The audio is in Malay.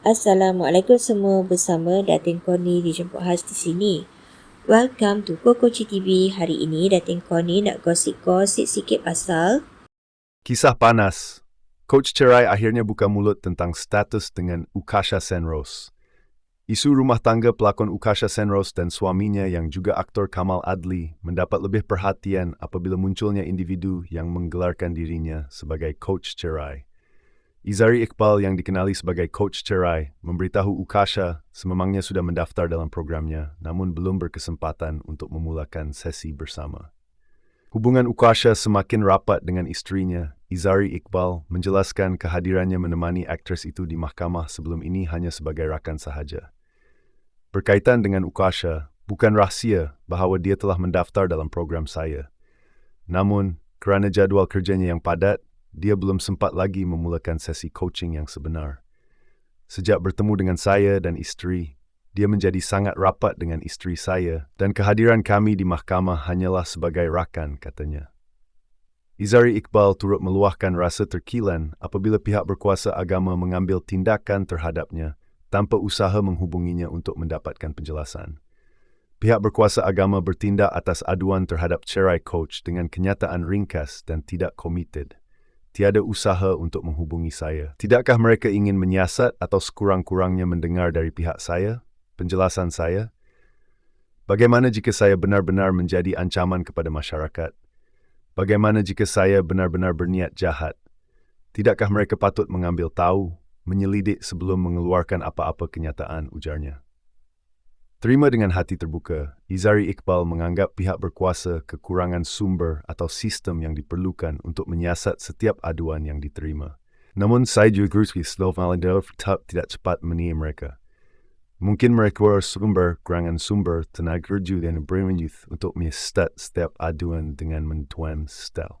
Assalamualaikum semua bersama Datin Koni dijemput khas di sini. Welcome to Koko TV. Hari ini Datin Koni nak gosip-gosip sikit pasal Kisah panas. Coach Cerai akhirnya buka mulut tentang status dengan Ukasha Senrose. Isu rumah tangga pelakon Ukasha Senrose dan suaminya yang juga aktor Kamal Adli mendapat lebih perhatian apabila munculnya individu yang menggelarkan dirinya sebagai Coach Cerai. Izari Iqbal yang dikenali sebagai Coach Cerai memberitahu Ukasha sememangnya sudah mendaftar dalam programnya namun belum berkesempatan untuk memulakan sesi bersama. Hubungan Ukasha semakin rapat dengan istrinya, Izari Iqbal menjelaskan kehadirannya menemani aktris itu di mahkamah sebelum ini hanya sebagai rakan sahaja. Berkaitan dengan Ukasha, bukan rahsia bahawa dia telah mendaftar dalam program saya. Namun, kerana jadual kerjanya yang padat, dia belum sempat lagi memulakan sesi coaching yang sebenar. Sejak bertemu dengan saya dan isteri, dia menjadi sangat rapat dengan isteri saya dan kehadiran kami di mahkamah hanyalah sebagai rakan, katanya. Izari Iqbal turut meluahkan rasa terkilan apabila pihak berkuasa agama mengambil tindakan terhadapnya tanpa usaha menghubunginya untuk mendapatkan penjelasan. Pihak berkuasa agama bertindak atas aduan terhadap cerai coach dengan kenyataan ringkas dan tidak komited. Tiada usaha untuk menghubungi saya. Tidakkah mereka ingin menyiasat atau sekurang-kurangnya mendengar dari pihak saya? Penjelasan saya? Bagaimana jika saya benar-benar menjadi ancaman kepada masyarakat? Bagaimana jika saya benar-benar berniat jahat? Tidakkah mereka patut mengambil tahu menyelidik sebelum mengeluarkan apa-apa kenyataan, ujarnya. Terima dengan hati terbuka, Izari Iqbal menganggap pihak berkuasa kekurangan sumber atau sistem yang diperlukan untuk menyiasat setiap aduan yang diterima. Namun saya juga berusaha slow validar tetap tidak cepat menilai mereka. Mungkin mereka sumber kurangan sumber tenaga kerja dan beriman youth untuk menyiasat setiap aduan dengan mentuan style.